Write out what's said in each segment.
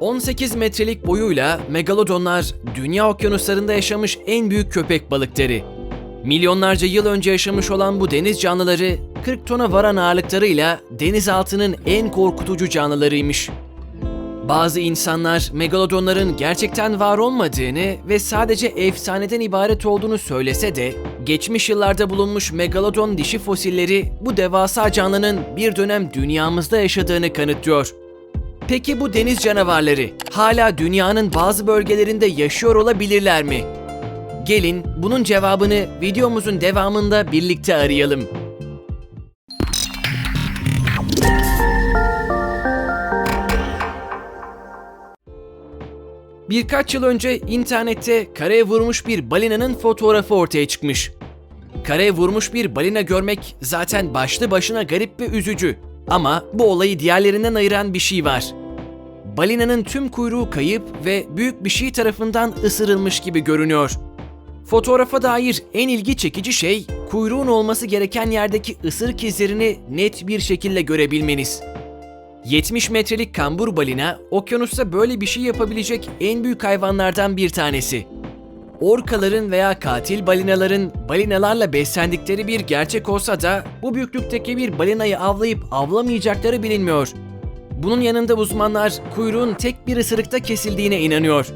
18 metrelik boyuyla megalodonlar dünya okyanuslarında yaşamış en büyük köpek balıkları. Milyonlarca yıl önce yaşamış olan bu deniz canlıları 40 tona varan ağırlıklarıyla denizaltının en korkutucu canlılarıymış. Bazı insanlar megalodonların gerçekten var olmadığını ve sadece efsaneden ibaret olduğunu söylese de geçmiş yıllarda bulunmuş megalodon dişi fosilleri bu devasa canlının bir dönem dünyamızda yaşadığını kanıtlıyor. Peki bu deniz canavarları hala dünyanın bazı bölgelerinde yaşıyor olabilirler mi? Gelin bunun cevabını videomuzun devamında birlikte arayalım. Birkaç yıl önce internette karaya vurmuş bir balinanın fotoğrafı ortaya çıkmış. Karaya vurmuş bir balina görmek zaten başlı başına garip ve üzücü. Ama bu olayı diğerlerinden ayıran bir şey var. Balinanın tüm kuyruğu kayıp ve büyük bir şey tarafından ısırılmış gibi görünüyor. Fotoğrafa dair en ilgi çekici şey kuyruğun olması gereken yerdeki ısırık izlerini net bir şekilde görebilmeniz. 70 metrelik kambur balina, okyanusta böyle bir şey yapabilecek en büyük hayvanlardan bir tanesi. Orkaların veya katil balinaların balinalarla beslendikleri bir gerçek olsa da bu büyüklükteki bir balinayı avlayıp avlamayacakları bilinmiyor. Bunun yanında uzmanlar kuyruğun tek bir ısırıkta kesildiğine inanıyor.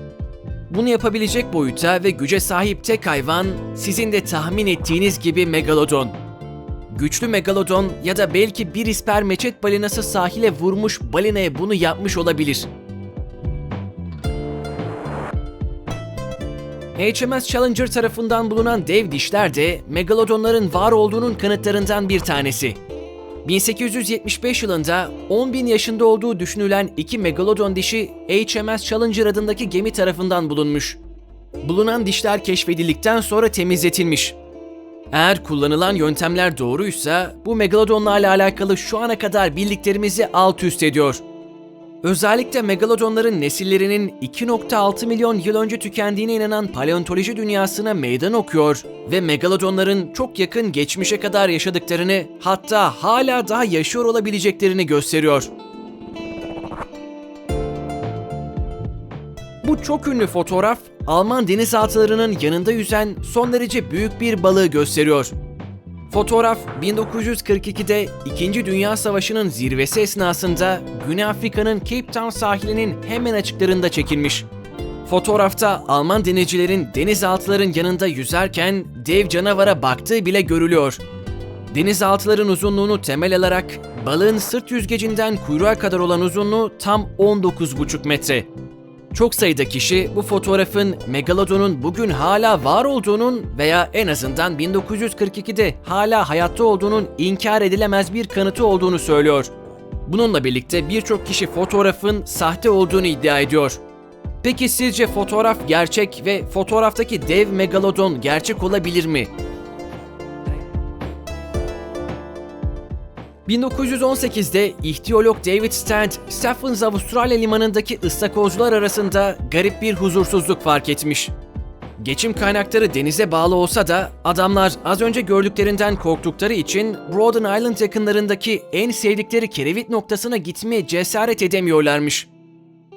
Bunu yapabilecek boyuta ve güce sahip tek hayvan sizin de tahmin ettiğiniz gibi megalodon. Güçlü megalodon ya da belki bir isper meçet balinası sahile vurmuş balinaya bunu yapmış olabilir. HMS Challenger tarafından bulunan dev dişler de megalodonların var olduğunun kanıtlarından bir tanesi. 1875 yılında 10 bin yaşında olduğu düşünülen iki megalodon dişi HMS Challenger adındaki gemi tarafından bulunmuş. Bulunan dişler keşfedildikten sonra temizletilmiş. Eğer kullanılan yöntemler doğruysa bu megalodonlarla alakalı şu ana kadar bildiklerimizi alt üst ediyor. Özellikle megalodonların nesillerinin 2.6 milyon yıl önce tükendiğine inanan paleontoloji dünyasına meydan okuyor ve megalodonların çok yakın geçmişe kadar yaşadıklarını hatta hala daha yaşıyor olabileceklerini gösteriyor. Bu çok ünlü fotoğraf Alman denizaltılarının yanında yüzen son derece büyük bir balığı gösteriyor. Fotoğraf 1942'de 2. Dünya Savaşı'nın zirvesi esnasında Güney Afrika'nın Cape Town sahilinin hemen açıklarında çekilmiş. Fotoğrafta Alman denizcilerin denizaltıların yanında yüzerken dev canavara baktığı bile görülüyor. Denizaltıların uzunluğunu temel alarak balığın sırt yüzgecinden kuyruğa kadar olan uzunluğu tam 19,5 metre. Çok sayıda kişi bu fotoğrafın Megalodon'un bugün hala var olduğunun veya en azından 1942'de hala hayatta olduğunun inkar edilemez bir kanıtı olduğunu söylüyor. Bununla birlikte birçok kişi fotoğrafın sahte olduğunu iddia ediyor. Peki sizce fotoğraf gerçek ve fotoğraftaki dev megalodon gerçek olabilir mi? 1918'de ihtiyolog David Stant, Stephens Avustralya limanındaki ıstakozlar arasında garip bir huzursuzluk fark etmiş. Geçim kaynakları denize bağlı olsa da adamlar az önce gördüklerinden korktukları için Broaden Island yakınlarındaki en sevdikleri kerevit noktasına gitmeye cesaret edemiyorlarmış.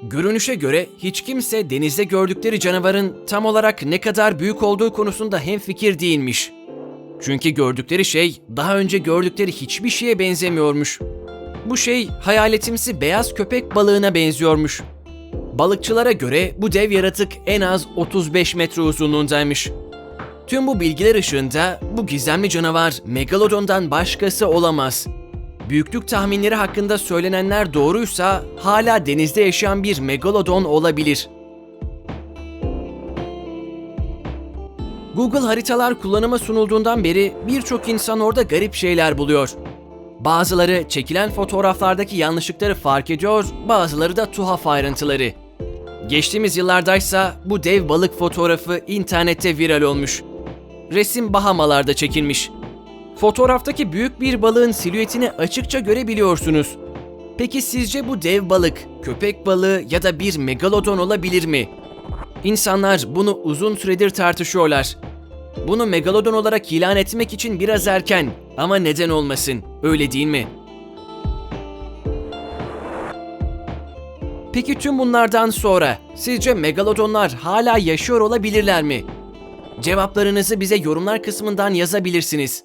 Görünüşe göre hiç kimse denizde gördükleri canavarın tam olarak ne kadar büyük olduğu konusunda hemfikir değilmiş. Çünkü gördükleri şey daha önce gördükleri hiçbir şeye benzemiyormuş. Bu şey hayaletimsi beyaz köpek balığına benziyormuş. Balıkçılara göre bu dev yaratık en az 35 metre uzunluğundaymış. Tüm bu bilgiler ışığında bu gizemli canavar Megalodon'dan başkası olamaz. Büyüklük tahminleri hakkında söylenenler doğruysa hala denizde yaşayan bir megalodon olabilir. Google haritalar kullanıma sunulduğundan beri birçok insan orada garip şeyler buluyor. Bazıları çekilen fotoğraflardaki yanlışlıkları fark ediyor, bazıları da tuhaf ayrıntıları. Geçtiğimiz yıllardaysa bu dev balık fotoğrafı internette viral olmuş. Resim Bahamalarda çekilmiş. Fotoğraftaki büyük bir balığın silüetini açıkça görebiliyorsunuz. Peki sizce bu dev balık, köpek balığı ya da bir megalodon olabilir mi? İnsanlar bunu uzun süredir tartışıyorlar. Bunu megalodon olarak ilan etmek için biraz erken ama neden olmasın, öyle değil mi? Peki tüm bunlardan sonra sizce megalodonlar hala yaşıyor olabilirler mi? Cevaplarınızı bize yorumlar kısmından yazabilirsiniz.